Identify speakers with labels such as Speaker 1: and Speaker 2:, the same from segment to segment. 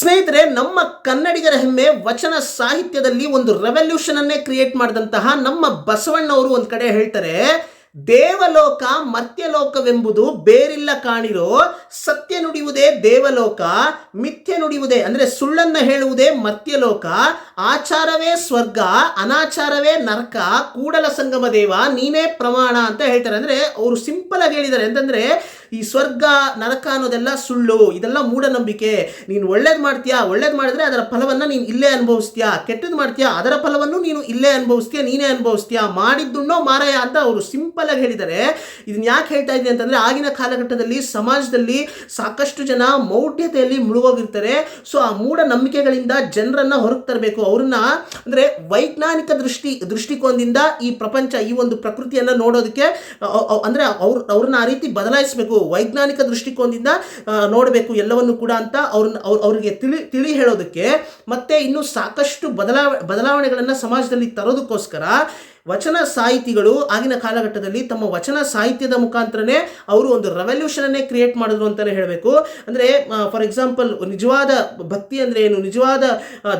Speaker 1: ಸ್ನೇಹಿತರೆ, ನಮ್ಮ ಕನ್ನಡಿಗರ ಹೆಮ್ಮೆ ವಚನ ಸಾಹಿತ್ಯದಲ್ಲಿ ಒಂದು ರೆವಲ್ಯೂಷನ್ ಅನ್ನೇ ಕ್ರಿಯೇಟ್ ಮಾಡಿದಂತಹ ನಮ್ಮ ಬಸವಣ್ಣವರು ಒಂದು ಕಡೆ ಹೇಳ್ತಾರೆ, ದೇವಲೋಕ ಮರ್ತ್ಯಲೋಕವೆಂಬುದು ಬೇರಿಲ್ಲ ಕಾಣಿರೋ, ಸತ್ಯ ನುಡಿಯುವುದೇ ದೇವಲೋಕ, ಮಿಥ್ಯ ನುಡಿಯುವುದೇ, ಅಂದ್ರೆ ಸುಳ್ಳನ್ನ ಹೇಳುವುದೇ ಮರ್ತ್ಯಲೋಕ, ಆಚಾರವೇ ಸ್ವರ್ಗ, ಅನಾಚಾರವೇ ನರಕ, ಕೂಡಲ ಸಂಗಮ ದೇವ, ನೀನೇ ಪ್ರಮಾಣ ಅಂತ ಹೇಳ್ತಾರೆ. ಅಂದ್ರೆ ಅವರು ಸಿಂಪಲ್ ಆಗಿ ಹೇಳಿದ್ದಾರೆ. ಅಂತಂದ್ರೆ ಈ ಸ್ವರ್ಗ, ನರಕ ಅನ್ನೋದೆಲ್ಲ ಸುಳ್ಳು, ಇದೆಲ್ಲ ಮೂಢನಂಬಿಕೆ. ನೀನು ಒಳ್ಳೇದು ಮಾಡ್ತೀಯಾ? ಒಳ್ಳೇದು ಮಾಡಿದ್ರೆ ಅದರ ಫಲವನ್ನು ನೀನು ಇಲ್ಲೇ ಅನುಭವಿಸ್ತೀಯಾ? ಕೆಟ್ಟದ್ದು ಮಾಡ್ತೀಯಾ? ಅದರ ಫಲವನ್ನು ನೀನು ಇಲ್ಲೇ ಅನುಭವಿಸ್ತೀಯಾ? ನೀನೇ ಅನುಭವಿಸ್ತೀಯಾ? ಮಾಡಿದ್ದುಣ್ಣೋ ಮಾರಾಯ ಅಂತ ಅವರು ಸಿಂಪಲ್ ಆಗಿ ಹೇಳಿದ್ದಾರೆ. ಇದನ್ನ ಯಾಕೆ ಹೇಳ್ತಾ ಇದ್ದೀನಿ ಅಂತಂದ್ರೆ, ಆಗಿನ ಕಾಲಘಟ್ಟದಲ್ಲಿ, ಸಮಾಜದಲ್ಲಿ ಸಾಕಷ್ಟು ಜನ ಮೌಢ್ಯತೆಯಲ್ಲಿ ಮುಳುಗೋಗಿರ್ತಾರೆ. ಸೊ ಆ ಮೂಢನಂಬಿಕೆಗಳಿಂದ ಜನರನ್ನು ಹೊರಗೆ ತರಬೇಕು. ಅವ್ರನ್ನ ಅಂದ್ರೆ ವೈಜ್ಞಾನಿಕ ದೃಷ್ಟಿ, ದೃಷ್ಟಿಕೋನದಿಂದ ಈ ಪ್ರಪಂಚ, ಈ ಒಂದು ಪ್ರಕೃತಿಯನ್ನ ನೋಡೋದಕ್ಕೆ ಅಂದರೆ ಅವ್ರ, ಅವ್ರನ್ನ ಆ ರೀತಿ ಬದಲಾಯಿಸಬೇಕು. ವೈಜ್ಞಾನಿಕ ದೃಷ್ಟಿಕೋನದಿಂದ ನೋಡಬೇಕು ಎಲ್ಲವನ್ನು ಕೂಡ ಅಂತ ಅವ್ರನ್ನ ಅವ್ರ, ಅವ್ರಿಗೆ ತಿಳಿ ತಿಳಿ ಹೇಳೋದಕ್ಕೆ. ಮತ್ತೆ ಇನ್ನು ಸಾಕಷ್ಟು ಬದಲಾವ, ಬದಲಾವಣೆಗಳನ್ನು ಸಮಾಜದಲ್ಲಿ ತರೋದಕ್ಕೋಸ್ಕರ ವಚನ ಸಾಹಿತಿಗಳು ಆಗಿನ ಕಾಲಘಟ್ಟದಲ್ಲಿ ತಮ್ಮ ವಚನ ಸಾಹಿತ್ಯದ ಮುಖಾಂತರನೇ ಅವರು ಒಂದು ರೆವಲ್ಯೂಷನ್ ಅನ್ನೇ ಕ್ರಿಯೇಟ್ ಮಾಡಿದ್ರು ಅಂತಲೇ ಹೇಳಬೇಕು. ಅಂದ್ರೆ ಫಾರ್ ಎಕ್ಸಾಂಪಲ್ ನಿಜವಾದ ಭಕ್ತಿ ಅಂದ್ರೆ ಏನು? ನಿಜವಾದ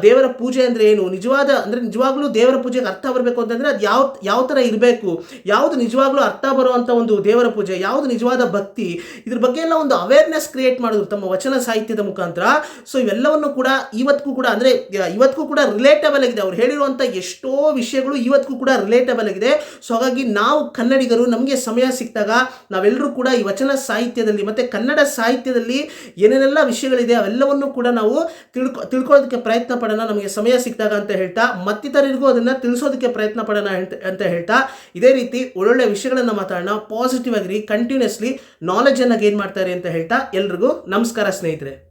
Speaker 1: ದೇವರ ಪೂಜೆ ಅಂದ್ರೆ ಏನು? ನಿಜವಾದ, ಅಂದ್ರೆ ನಿಜವಾಗ್ಲೂ ದೇವರ ಪೂಜೆಗೆ ಅರ್ಥ ಬರಬೇಕು ಅಂತಂದ್ರೆ ಅದು ಯಾವ ಯಾವ ಥರ ಇರಬೇಕು? ಯಾವುದು ನಿಜವಾಗ್ಲೂ ಅರ್ಥ ಬರುವಂಥ ಒಂದು ದೇವರ ಪೂಜೆ, ಯಾವುದು ನಿಜವಾದ ಭಕ್ತಿ? ಇದ್ರ ಬಗ್ಗೆ ಎಲ್ಲ ಒಂದು ಅವೇರ್ನೆಸ್ ಕ್ರಿಯೇಟ್ ಮಾಡಿದ್ರು ತಮ್ಮ ವಚನ ಸಾಹಿತ್ಯದ ಮುಖಾಂತರ. ಸೊ ಇವೆಲ್ಲವನ್ನು ಕೂಡ ಇವತ್ತಿಗೂ ಕೂಡ ಅಂದ್ರೆ ಇವತ್ತಿಗೂ ಕೂಡ ರಿಲೇಟಬಲ್ ಆಗಿದೆ. ಅವ್ರು ಹೇಳಿರುವಂಥ ಎಷ್ಟೋ ವಿಷಯಗಳು ಇವತ್ತಿಗೂ ಕೂಡ ರಿಲೇಟಬಲ್ ಆಗಿದೆ. ಸೊ ಹಾಗಾಗಿ ನಾವು ಕನ್ನಡಿಗರು ನಮಗೆ ಸಮಯ ಸಿಕ್ಕಿದಾಗ ನಾವೆಲ್ಲರೂ ಕೂಡ ಈ ವಚನ ಸಾಹಿತ್ಯದಲ್ಲಿ ಮತ್ತು ಕನ್ನಡ ಸಾಹಿತ್ಯದಲ್ಲಿ ಏನೇನೆಲ್ಲ ವಿಷಯಗಳಿದೆ ಅವೆಲ್ಲವನ್ನು ಕೂಡ ನಾವು ತಿಳ್ಕೊ, ತಿಳ್ಕೊಳ್ಳೋದಕ್ಕೆ ಪ್ರಯತ್ನ ಪಡೋಣ, ನಮಗೆ ಸಮಯ ಸಿಕ್ಕಿದಾಗ ಅಂತ ಹೇಳ್ತಾ, ಮತ್ತಿತರರಿಗೂ ಅದನ್ನು ತಿಳಿಸೋದಕ್ಕೆ ಪ್ರಯತ್ನ ಪಡೋಣ ಅಂತ- ಹೇಳ್ತಾ, ಇದೇ ರೀತಿ ಒಳ್ಳೊಳ್ಳೆ ವಿಷಯಗಳನ್ನು ಮಾತಾಡೋಣ ಪಾಸಿಟಿವ್ ಆಗಿರಿ ಕಂಟಿನ್ಯೂಸ್ಲಿ ನಾಲೆಜನ್ನು ಗೇನ್ ಮಾಡ್ತಾರೆ ಅಂತ ಹೇಳ್ತಾ, ಎಲ್ರಿಗೂ ನಮಸ್ಕಾರ ಸ್ನೇಹಿತರೆ.